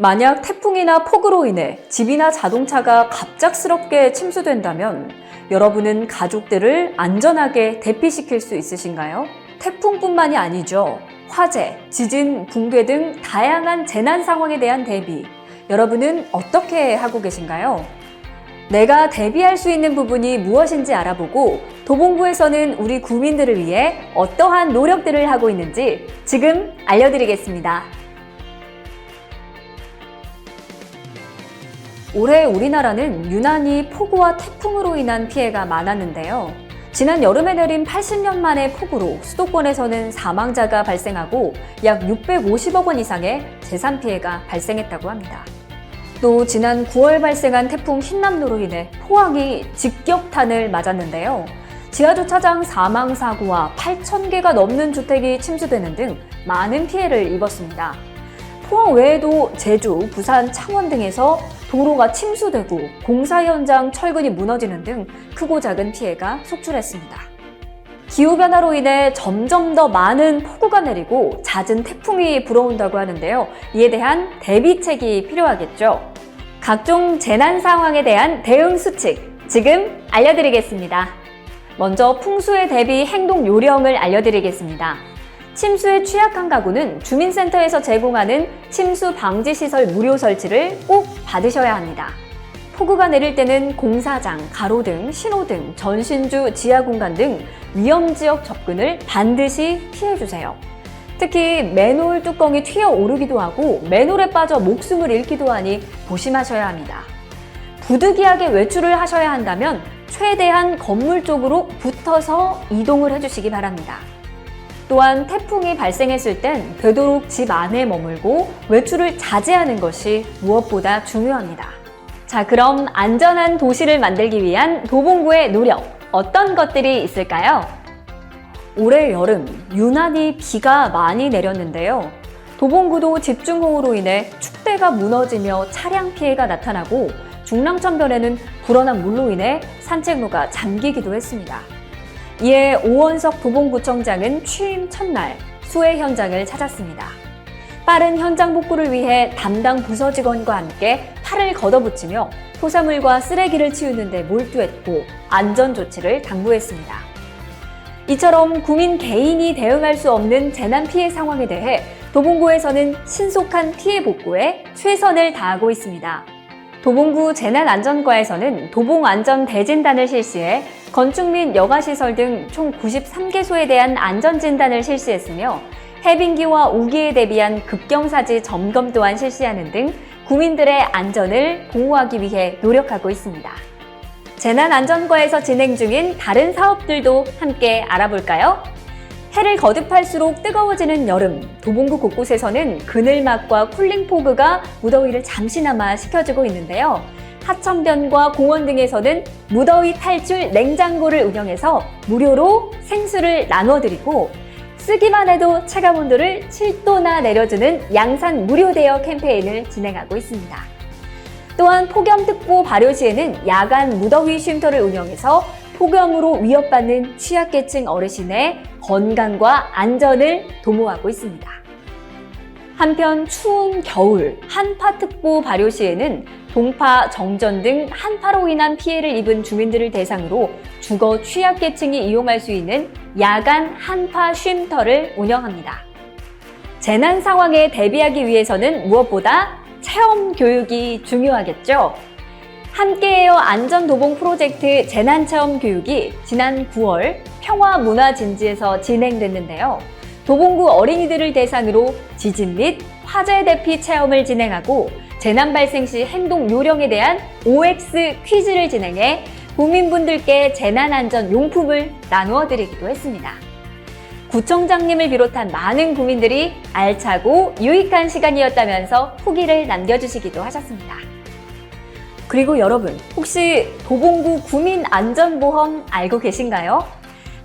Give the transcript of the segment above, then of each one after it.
만약 태풍이나 폭우로 인해 집이나 자동차가 갑작스럽게 침수된다면 여러분은 가족들을 안전하게 대피시킬 수 있으신가요? 태풍뿐만이 아니죠. 화재, 지진, 붕괴 등 다양한 재난 상황에 대한 대비. 여러분은 어떻게 하고 계신가요? 내가 대비할 수 있는 부분이 무엇인지 알아보고 도봉구에서는 우리 구민들을 위해 어떠한 노력들을 하고 있는지 지금 알려드리겠습니다. 올해 우리나라는 유난히 폭우와 태풍으로 인한 피해가 많았는데요. 지난 여름에 내린 80년 만의 폭우로 수도권에서는 사망자가 발생하고 약 650억 원 이상의 재산 피해가 발생했다고 합니다. 또 지난 9월 발생한 태풍 흰남노로 인해 포항이 직격탄을 맞았는데요. 지하주차장 사망 사고와 8,000개가 넘는 주택이 침수되는 등 많은 피해를 입었습니다. 포항 외에도 제주, 부산, 창원 등에서 도로가 침수되고 공사 현장 철근이 무너지는 등 크고 작은 피해가 속출했습니다. 기후변화로 인해 점점 더 많은 폭우가 내리고 잦은 태풍이 불어온다고 하는데요. 이에 대한 대비책이 필요하겠죠. 각종 재난 상황에 대한 대응 수칙 지금 알려드리겠습니다. 먼저 풍수에 대비 행동 요령을 알려드리겠습니다. 침수에 취약한 가구는 주민센터에서 제공하는 침수 방지 시설 무료 설치를 꼭 받으셔야 합니다. 폭우가 내릴 때는 공사장, 가로등, 신호등, 전신주, 지하 공간 등 위험 지역 접근을 반드시 피해 주세요. 특히 맨홀 뚜껑이 튀어 오르기도 하고 맨홀에 빠져 목숨을 잃기도 하니 조심하셔야 합니다. 부득이하게 외출을 하셔야 한다면 최대한 건물 쪽으로 붙어서 이동을 해주시기 바랍니다. 또한 태풍이 발생했을 땐 되도록 집 안에 머물고 외출을 자제하는 것이 무엇보다 중요합니다. 자, 그럼 안전한 도시를 만들기 위한 도봉구의 노력, 어떤 것들이 있을까요? 올해 여름 유난히 비가 많이 내렸는데요. 도봉구도 집중호우로 인해 축대가 무너지며 차량 피해가 나타나고 중랑천변에는 불어난 물로 인해 산책로가 잠기기도 했습니다. 이에 오원석 도봉구청장은 취임 첫날 수해 현장을 찾았습니다. 빠른 현장 복구를 위해 담당 부서 직원과 함께 팔을 걷어붙이며 토사물과 쓰레기를 치우는 데 몰두했고 안전 조치를 당부했습니다. 이처럼 구민 개인이 대응할 수 없는 재난 피해 상황에 대해 도봉구에서는 신속한 피해 복구에 최선을 다하고 있습니다. 도봉구 재난안전과에서는 도봉안전대진단을 실시해 건축 및 여가시설 등 총 93개소에 대한 안전진단을 실시했으며 해빙기와 우기에 대비한 급경사지 점검 또한 실시하는 등 구민들의 안전을 보호하기 위해 노력하고 있습니다. 재난안전과에서 진행 중인 다른 사업들도 함께 알아볼까요? 해를 거듭할수록 뜨거워지는 여름, 도봉구 곳곳에서는 그늘막과 쿨링포그가 무더위를 잠시나마 식혀주고 있는데요. 하천변과 공원 등에서는 무더위 탈출 냉장고를 운영해서 무료로 생수를 나눠드리고 쓰기만 해도 체감 온도를 7도나 내려주는 양산 무료 대여 캠페인을 진행하고 있습니다. 또한 폭염특보 발효 시에는 야간 무더위 쉼터를 운영해서 폭염으로 위협받는 취약계층 어르신의 건강과 안전을 도모하고 있습니다. 한편 추운 겨울 한파특보 발효 시에는 동파, 정전 등 한파로 인한 피해를 입은 주민들을 대상으로 주거 취약계층이 이용할 수 있는 야간 한파 쉼터를 운영합니다. 재난 상황에 대비하기 위해서는 무엇보다 체험 교육이 중요하겠죠. 함께해요 안전도봉 프로젝트 재난체험 교육이 지난 9월 평화문화진지에서 진행됐는데요. 도봉구 어린이들을 대상으로 지진 및 화재 대피 체험을 진행하고 재난 발생 시 행동 요령에 대한 OX 퀴즈를 진행해 국민분들께 재난 안전 용품을 나누어 드리기도 했습니다. 구청장님을 비롯한 많은 국민들이 알차고 유익한 시간이었다면서 후기를 남겨주시기도 하셨습니다. 그리고 여러분, 혹시 도봉구 구민안전보험 알고 계신가요?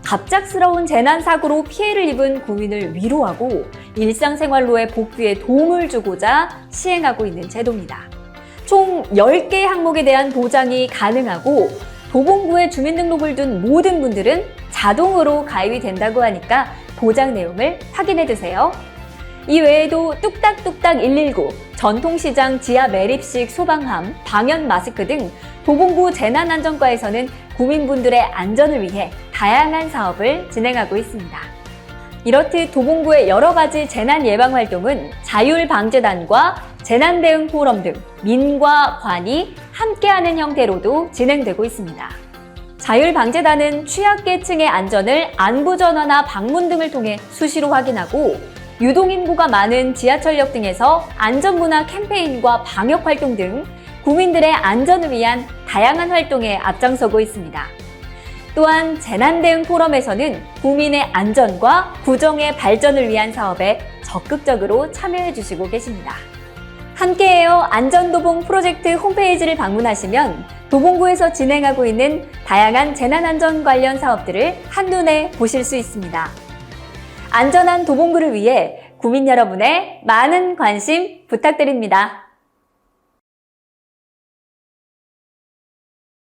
갑작스러운 재난사고로 피해를 입은 구민을 위로하고 일상생활로의 복귀에 도움을 주고자 시행하고 있는 제도입니다. 총 10개 항목에 대한 보장이 가능하고 도봉구에 주민등록을 둔 모든 분들은 자동으로 가입이 된다고 하니까 보장 내용을 확인해 두세요. 이 외에도 뚝딱뚝딱 119, 전통시장 지하 매립식 소방함, 방연 마스크 등 도봉구 재난안전과에서는 구민분들의 안전을 위해 다양한 사업을 진행하고 있습니다. 이렇듯 도봉구의 여러 가지 재난 예방 활동은 자율방재단과 재난대응 포럼 등 민과 관이 함께하는 형태로도 진행되고 있습니다. 자율방재단은 취약계층의 안전을 안부 전화나 방문 등을 통해 수시로 확인하고 유동인구가 많은 지하철역 등에서 안전문화 캠페인과 방역 활동 등 국민들의 안전을 위한 다양한 활동에 앞장서고 있습니다. 또한 재난대응 포럼에서는 국민의 안전과 구정의 발전을 위한 사업에 적극적으로 참여해 주시고 계십니다. 함께해요 안전도봉 프로젝트 홈페이지를 방문하시면 도봉구에서 진행하고 있는 다양한 재난안전 관련 사업들을 한눈에 보실 수 있습니다. 안전한 도봉구를 위해 구민 여러분의 많은 관심 부탁드립니다.